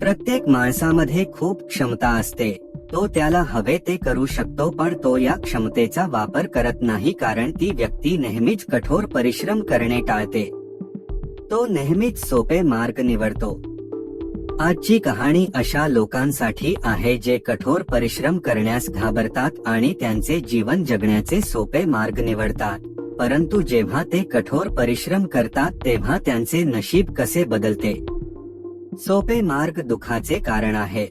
प्रत्येक माणसामध्ये खूप क्षमता असते. तो त्याला हवे ते करू शकतो पण तो या क्षमतेचा वापर करत नाही कारण ती व्यक्ती नेहमीच कठोर परिश्रम करणे टाळते. तो नेहमीच सोपे मार्ग निवडतो. आजची कहाणी अशा लोकांसाठी आहे जे कठोर परिश्रम करण्यास घाबरतात आणि त्यांचे जीवन जगण्याचे सोपे मार्ग निवडतात. परंतु जेव्हा ते कठोर परिश्रम करतात तेव्हा त्यांचे नशीब कसे बदलते? सोपे मार्ग दुखाचे कारण आहे.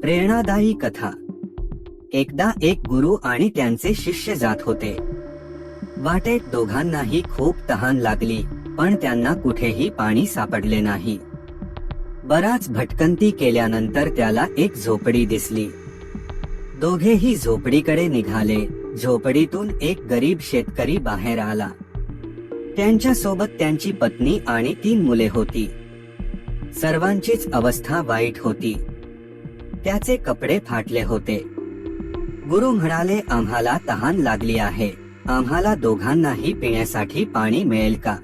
प्रेरणादायी कथा. एकदा एक गुरु आणि त्यांचे शिष्य जात होते. वाटेत दोघांनाही खूप तहान लागली पण त्यांना कुठेही पाणी सापडले नाही. बराच भटकंती केल्यानंतर त्याला एक झोपडी दिसली. दोघेही झोपडीकडे निघाले झोपडीतून एक गरीब शेतकरी बाहेर आला. त्यांच्यासोबत त्यांची पत्नी आणि तीन मुले होती. सर्वांचीच अवस्था वाईट होती. त्याचे कपडे फाटले होते. गुरु म्हणाले आम्हाला तहान लागली आहे. आम्हाला दोघांनाही पिण्यासाठी पाणी मिळेल का?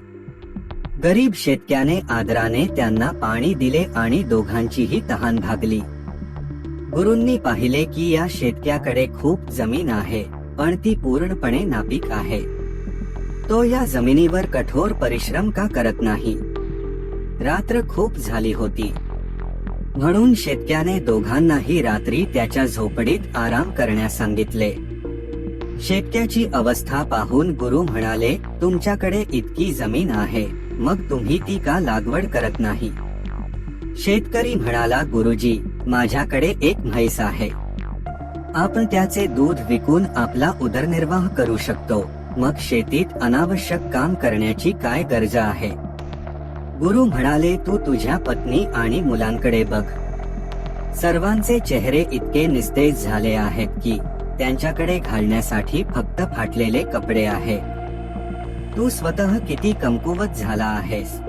गरीब शेतक्याने आदराने त्यांना पाणी दिले आणि दोघांचीही तहान भागली. गुरूंनी पाहिले की या शेतक्याकडे खूप जमीन आहे पण ती पूर्णपणे नापीक आहे. तो या जमिनीवर कठोर परिश्रम का करत नाही? रात्र खूप झाली होती. म्हणून शेतक्याने दोघांनाही रात्री त्याच्या झोपडीत आराम करण्यास सांगितले. शेतक्याची अवस्था पाहून गुरु म्हणाले तुमच्याकडे इतकी जमीन आहे मग तुम्ही ती का लागवड करत नाही? शेतकरी म्हणाला गुरुजी माझ्याकडे एक म्हैस आहे. आपण त्याचे दूध विकून आपला उदरनिर्वाह करू शकतो मग शेतीत अनावश्यक काम करण्याची काय गरज आहे? गुरु म्हणाले तू तुझ्या पत्नी आणि मुलांकडे बघ. सर्वांचे चेहरे इतके निस्तेज झाले आहेत की त्यांच्याकडे घालण्यासाठी फक्त फाटलेले कपडे आहे. तू स्वतः किती कमकुवत झाला आहेस.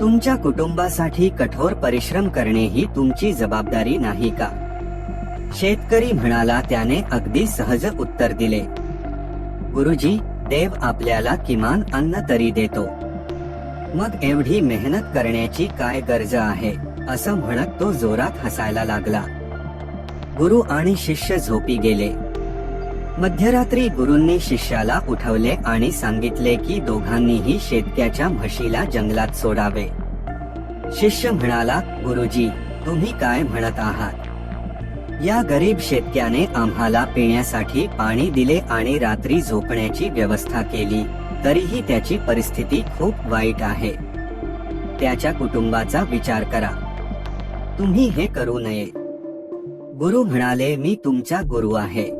तुमच्या कुटुंबासाठी कठोर परिश्रम करणे ही तुमची जबाबदारी नाही का? शेतकरी म्हणाला त्याने अगदी सहज उत्तर दिले. गुरुजी देव आपल्याला किमान अन्न तरी देतो. मग एवढी मेहनत करण्याची काय गरज आहे? असं म्हणत तो जोरात हसायला लागला. गुरु आणि शिष्य झोपी गेले. मध्यरात्री गुरुंनी शिष्याला उठवले आणि सांगितले की दोघांनीही शेतक्याच्या म्हशीला जंगलात सोडावे. शिष्य म्हणाला गुरुजी तुम्ही काय म्हणत आहात? या गरीब शेतक्याने आम्हाला पिण्यासाठी पाणी दिले आणि रात्री झोपण्याची व्यवस्था केली. तरीही त्याची परिस्थिती खूप वाईट आहे. त्याच्या कुटुंबाचा विचार करा. तुम्ही हे करू नये. गुरु म्हणाले मी तुमचा गुरु आहे.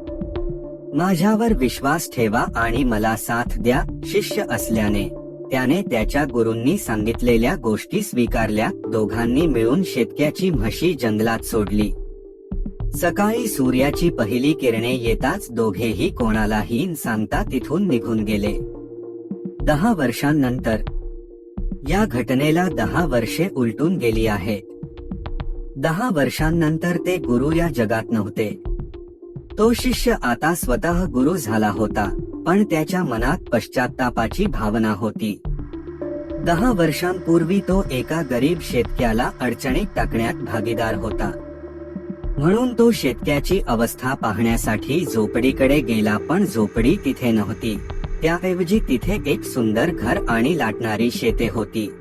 माझ्यावर विश्वास ठेवा आणि मला साथ द्या शिष्य असल्याने. त्याने त्याच्या गुरूंनी सांगितलेल्या गोष्टी स्वीकारल्या दोघांनी मिळून शेतक्याची म्हशी जंगलात सोडली. सकाळी सूर्याची पहिली किरणे येताच दोघेही कोणालाही सांगता तिथून निघून गेले. दहा वर्षांनंतर. या घटनेला दहा वर्षे उलटून गेली आहेत. दहा वर्षांनंतर ते गुरु या जगात नव्हते. तो शिष्य आता स्वतः गुरु झाला होता पण त्याच्या मनात पश्चातापाची भावना होती. दहा वर्षांपूर्वी तो एका गरीब शेतक्याला अडचणीत टाकण्यात भागीदार होता. म्हणून तो शेतक्याची अवस्था पाहण्यासाठी झोपडीकडे गेला पण झोपडी तिथे नव्हती. त्याऐवजी तिथे एक सुंदर घर आणि लाटणारी शेते होती.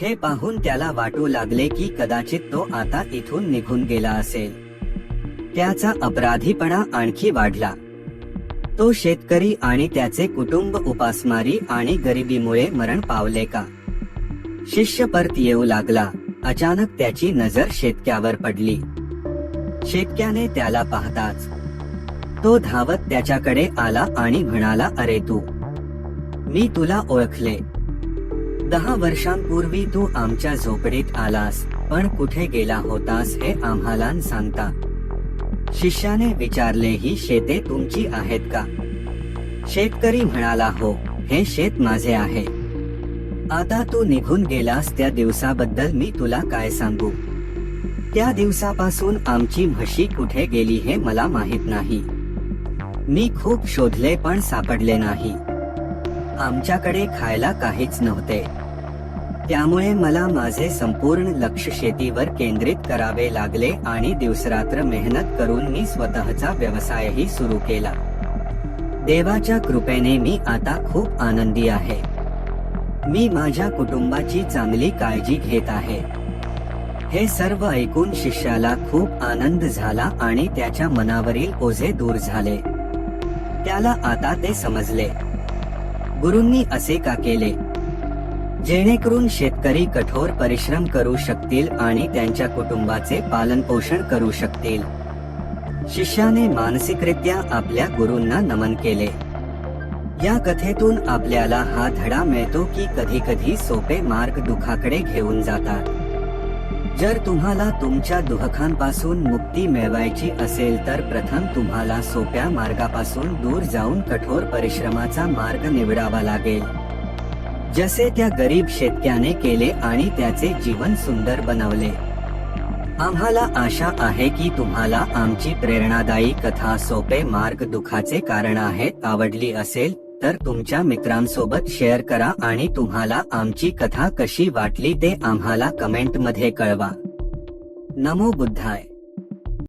हे पाहून त्याला वाटू लागले की कदाचित तो आता इथून निघून गेला असेल. त्याचा अपराधीपणा आणखी वाढला. तो शेतकरी आणि त्याचे कुटुंब उपासमारी आणि गरिबीमुळे मरण पावले का? शिष्य परत येऊ लागला. अचानक त्याची नजर शेतक्यावर पडली. शेतक्याने त्याला पाहताच तो धावत त्याच्याकडे आला आणि म्हणाला अरे तू मी तुला ओळखले. दहा वर्षांपूर्वी तू आमच्या झोपडीत आलास पण कुठे गेला होतास हे आम्हाला सांगता. शिष्याने विचारले ही शेते तुमची आहेत का? शेतकरी म्हणाला हो हे शेत माझे आहे. आता तू निघून गेलास त्या दिवसाबद्दल मी तुला काय सांगू? त्या दिवसापासून आमची म्हशी कुठे गेली हे मला माहीत नाही. मी खूप शोधले पण सापडले नाही. आमच्याकडे खायला काहीच नव्हते. त्यामुळे मला माझे संपूर्ण लक्ष शेतीवर केंद्रित करावे लागले आणि दिवसरात्र मेहनत करून मी स्वतःचा व्यवसायही सुरू केला. देवाच्या कृपेने मी आता खूप आनंदी आहे. मी माझ्या कुटुंबाची चांगली काळजी घेत आहे. हे सर्व ऐकून शिष्याला खूप आनंद झाला आणि त्याच्या मनावरील ओझे दूर झाले. त्याला आता ते समजले. गुरुंनी असे का केले? जेणेकरून शेतकरी कठोर परिश्रम करू शकतील आणि त्यांच्या कुटुंबाचे पालन पोषण करू शकतील. शिष्याने मानसिकरित्या आपल्या गुरूंना नमन केले. या कथेतून आपल्याला हा धडा मिळतो की कधी कधी सोपे मार्ग दुखाकडे घेऊन जातात. जर तुम्हाला तुमच्या दुःखांपासून मुक्ती मिळवायची असेल तर प्रथम तुम्हाला सोप्या मार्गापासून दूर जाऊन कठोर परिश्रमाचा मार्ग निवडावा लागेल. जसे त्या गरीब शेतक्याने केले आणि त्याचे जीवन सुंदर बनवले. आम्हाला आशा आहे की तुम्हाला आमची प्रेरणादायी कथा सोपे मार्ग दुखाचे कारण आहेत आवडली असेल तर तुमच्या मित्रांसोबत शेअर करा आणि तुम्हाला आमची कथा कशी वाटली ते आम्हाला कमेंटमध्ये कळवा. नमो बुद्धाय.